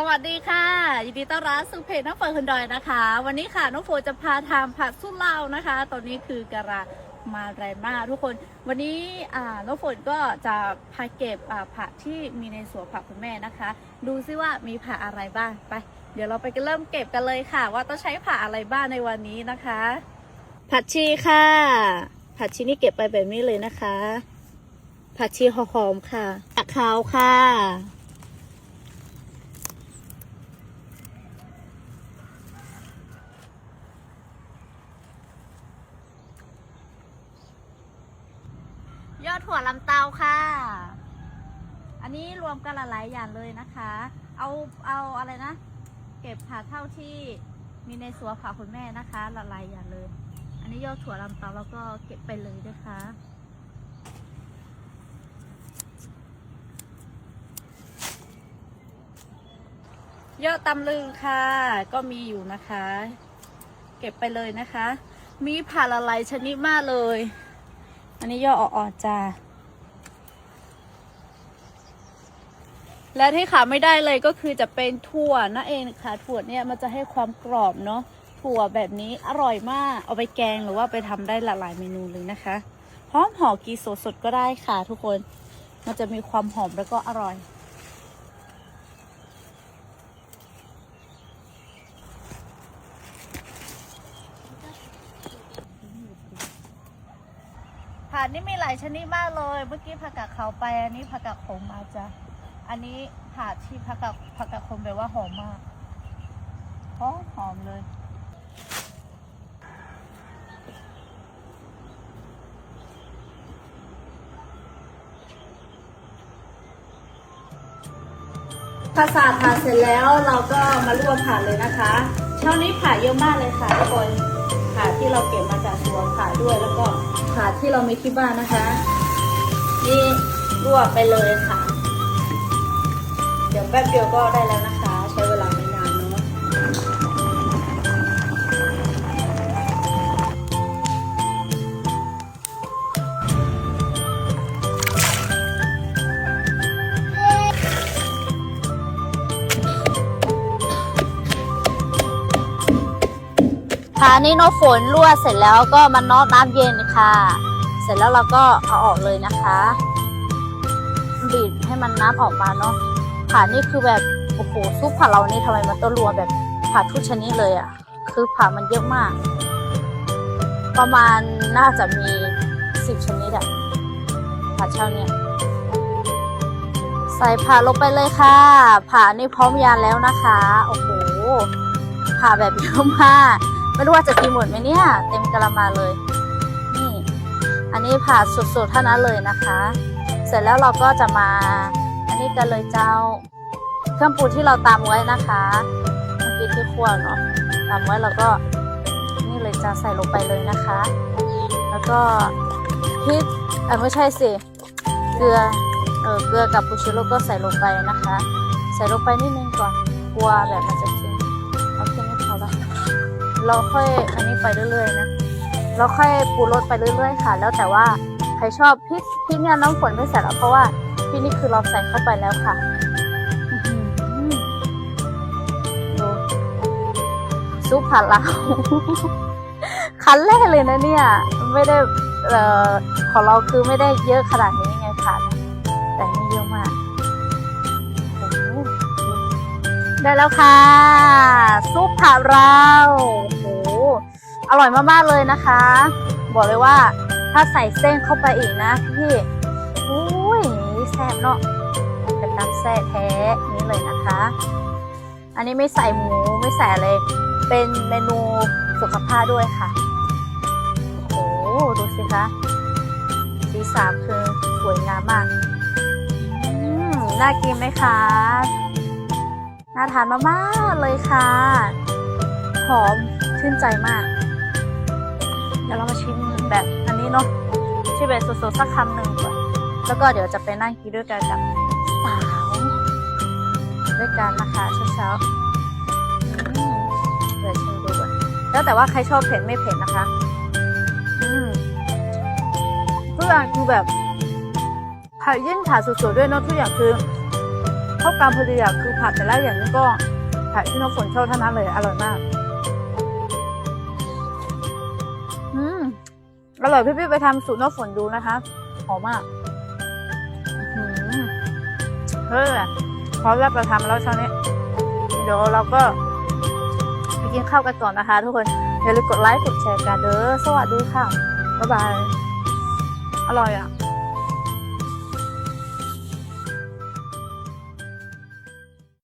สวัสดีค่ะ ยินดีต้อนรับสู่เพจน้องเฟิร์นคนดอยนะคะ วันนี้ค่ะน้องโฟจะพาทำผัดสุเหร่านะคะ ตอนนี้คือกะระมาแรงมากทุกคน วันนี้น้องฝนก็จะพาเก็บผักที่มีในสวนผักคุณแม่นะคะ ดูซิว่ามีผักอะไรบ้างไป เดี๋ยวเราไปเริ่มเก็บกันเลยค่ะ ว่าต้องใช้ผักอะไรบ้างในวันนี้นะคะ ผักชีค่ะ ผักชีนี่เก็บไปแบบนี้เลยนะคะ ผักชีหอมๆค่ะผักขาวค่ะ อดถั่วลำเตาค่ะ อันนี้รวมกันหลายๆอย่างเลยนะคะ เอาเอาอะไรนะ เก็บผักเท่าที่มีในสวนผักคุณแม่นะคะหลายๆอย่างเลย อันนี้ยอดถั่วลำเตาแล้วก็เก็บไปเลยนะคะยอดตำลึงค่ะ ก็มีอยู่นะคะ เก็บไปเลยนะคะ มีผักหลายชนิดมากเลย อันนี้ย่ออ่อจ้า และที่ขาดไม่ได้เลยก็คือจะเป็นถั่วนั่นเองค่ะถั่วเนี่ยมันจะให้ความกรอบเนาะถั่วแบบนี้อร่อยมาก เอาไปแกงหรือว่าไปทำได้หลายเมนูเลยนะคะ พร้อมห่อกีสดๆก็ได้ค่ะทุกคน มันจะมีความหอมแล้วก็อร่อย ผักนี่มีหลายชนิดมากเลย เมื่อกี้ผักกาดขาวไป อันนี้ผักกาดขมมาจ้ะอันนี้ผักที่ผักกาดผักกาดขมแปลว่าหอมมากหอมหอมเลย ภาษาผ่าเสร็จแล้วเราก็มาลวกผักเลยนะคะ เช้านี้ผักเยอะมากเลยค่ะทุกคน ขาที่เราเก็บมาจากสวนขาด้วย แล้วก็ขาที่เรามีที่บ้านนะคะ นี่ลวไปเลยค่ะ เดี๋ยวแป๊บเดียวก็ได้แล้วนะคะ ค่ะนี่น้อฝนลวเสร็จแล้วก็มันนอกน้ำเย็นค่ะ เสร็จแล้วเราก็เอาออกเลยนะคะบีบให้มันน้ำออกมาเนาะผักนี่คือแบบโอ้โหซุปผักเรานี่ทำไมมันต้องรวแบบผักทุกชนิดเลยอะ่ะ คือผักมันเยอะมาก ประมาณน่าจะมีสิบชนิดอะผักเช่าเนี่ยใส่ผักลงไปเลยค่ะผักนี่พร้อมยานแล้วนะคะ โอ้โหผักแบบเยอะมาก ไม่รู้ว่าจะกินหมดไหมเนี่ย เต็มกระมาเลย นี่ อันนี้ผักสดๆเท่านั้นเลยนะคะ เสร็จแล้วเราก็จะมา อันนี้กันเลยเจ้า เครื่องปรุงที่เราตามไว้นะคะเมื่อกี้ที่คั่วเนาะตามไว้แล้วก็ นี่เลยจะใส่ลงไปเลยนะคะ แล้วก็พริกเออไม่ใช่สิ เกลือ เออเกลือกับปูชิโร่ก็ใส่ลงไปนะคะ ใส่ลงไปนิดนึงก่อน กลัวแบบมันจะ เราค่อยอันนี้ไปเรื่อยๆนะเราค่อยปรุงรสไปเรื่อยๆค่ะ แล้วแต่ว่าใครชอบพริกพริกเนี่ยน้องฝนไม่ใส่แล้วเพราะว่าพริกนี่คือเราใส่เข้าไปแล้วค่ะดูซุปผัดลาวคันแรกเลยนะเนี่ย ไม่ได้เอ่อของเราคือไม่ได้เยอะขนาดนี้ ได้แล้วค่ะ ซุปผัดเราโอ้โหอร่อยมากๆเลยนะคะ บอกเลยว่าถ้าใส่เส้นเข้าไปอีกนะพี่อุ้ยแซ่บเนาะเป็นน้ำแซ่แท้นี้เลยนะคะ อันนี้ไม่ใส่หมูไม่ใส่อะไรเป็นเมนูสุขภาพด้วยค่ะโอ้โหดูสิคะสีสามคือสวยงามมากน่ากินไหมคะ น่าทานมากๆเลยค่ะ หอมชื่นใจมาก เดี๋ยวเรามาชิมแบบอันนี้เนาะชิมแบบสดๆสักคำหนึ่งก่อน แล้วก็เดี๋ยวจะไปนั่งกินด้วยกันกับสาว ด้วยกันนะคะเช้าๆเดี๋ยวชิมดูก่อนแล้วแต่ว่าใครชอบเผ็ดไม่เผ็ดนะคะอืมทุกอย่างคือแบบผัดยิ่งผัดสดๆด้วยเนาะทุกอย่างคือ เข้ากันพอดีอะคือผัดแต่ละอย่างนี้ก็ผัดที่น้องฝนชอบเท่านั้นเลยอร่อยมาก อืมอร่อยพี่ๆไปทำสูตรน้องฝนดูนะคะหอมมากอื้ออเฮ้ยพร้อมรับประทานแล้วเช้านี้ เดี๋ยวเราก็ไปกินข้าวกันก่อนนะคะ ทุกคนอย่าลืมกดไลค์กดแชร์กันเด้อสวัสดีค่ะบ๊ายบายอร่อยอะ